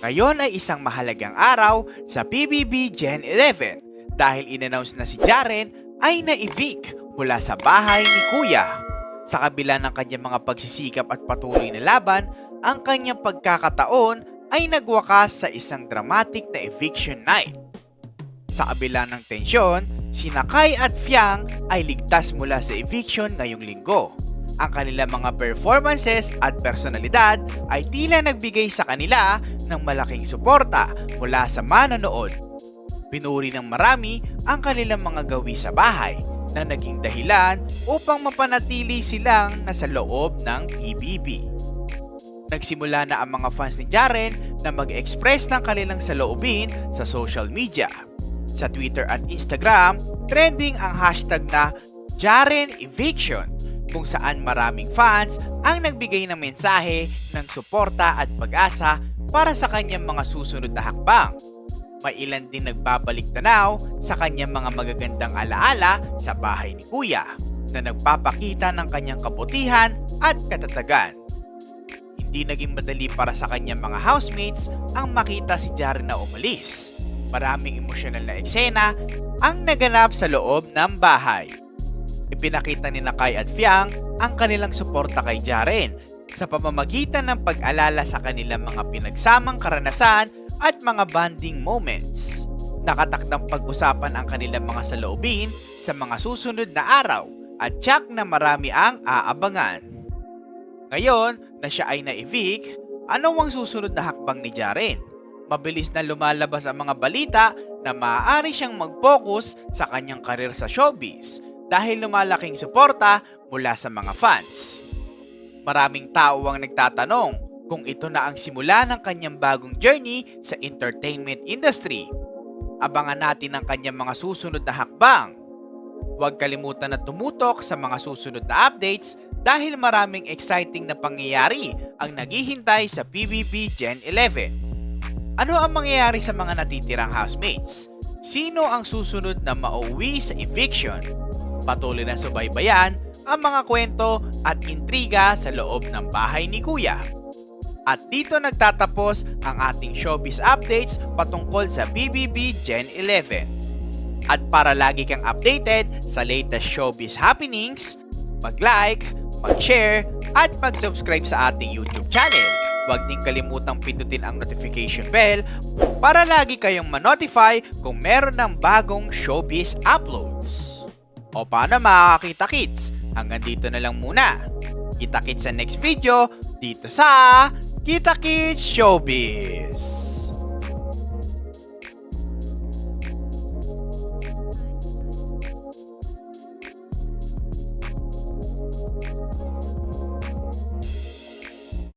Ngayon ay isang mahalagang araw sa PBB Gen 11 dahil inannounce na si Jaren ay na-evict mula sa bahay ni Kuya. Sa kabila ng kanyang mga pagsisikap at patuloy na laban, ang kanyang pagkakataon ay nagwakas sa isang dramatic na eviction night. Sa kabila ng tensyon, si Nakay at Fiang ay ligtas mula sa eviction ngayong linggo. Ang kanilang mga performances at personalidad ay tila nagbigay sa kanila ng malaking suporta mula sa manonood. Pinuri ng marami ang kanilang mga gawi sa bahay na naging dahilan upang mapanatili silang nasa loob ng PBB. Nagsimula na ang mga fans ni Jaren na mag-express ng kanilang saloobin sa social media. Sa Twitter at Instagram, trending ang hashtag na Jaren Eviction kung saan maraming fans ang nagbigay ng mensahe ng suporta at pag-asa para sa kanyang mga susunod na hakbang. May ilan din nagbabalik tanaw sa kanyang mga magagandang alaala sa bahay ni Kuya na nagpapakita ng kanyang kabutihan at katatagan. Hindi naging madali para sa kanyang mga housemates ang makita si Jaren na umalis. Maraming emosyonal na eksena ang naganap sa loob ng bahay. Ipinakita ni Nakay at Fiang ang kanilang suporta kay Jaren sa pamamagitan ng pag-alala sa kanilang mga pinagsamang karanasan at mga bonding moments. Nakatakdang pag-usapan ang kanilang mga saloobin sa mga susunod na araw at tiyak na marami ang aabangan. Ngayon na siya ay na-evict, ano ang susunod na hakbang ni Jaren? Mabilis na lumalabas ang mga balita na maaari siyang mag-focus sa kanyang karir sa showbiz dahil lumalaking suporta mula sa mga fans. Maraming tao ang nagtatanong kung ito na ang simula ng kanyang bagong journey sa entertainment industry. Abangan natin ang kanyang mga susunod na hakbang. Huwag kalimutan na tumutok sa mga susunod na updates dahil maraming exciting na pangyayari ang naghihintay sa PBB Gen 11. Ano ang mangyayari sa mga natitirang housemates? Sino ang susunod na mauwi sa eviction? Patuloy na subaybayan ang mga kwento at intriga sa loob ng bahay ni Kuya. At dito nagtatapos ang ating showbiz updates patungkol sa BBB Gen 11. At para lagi kang updated sa latest showbiz happenings, mag-like, mag-share, at mag-subscribe sa ating YouTube channel. Huwag din kalimutang pindutin ang notification bell para lagi kayong ma-notify kung meron ng bagong showbiz uploads. O paano makakakita kids? Hanggang dito na lang muna. Kita kits sa next video dito sa Kita Kids Showbiz.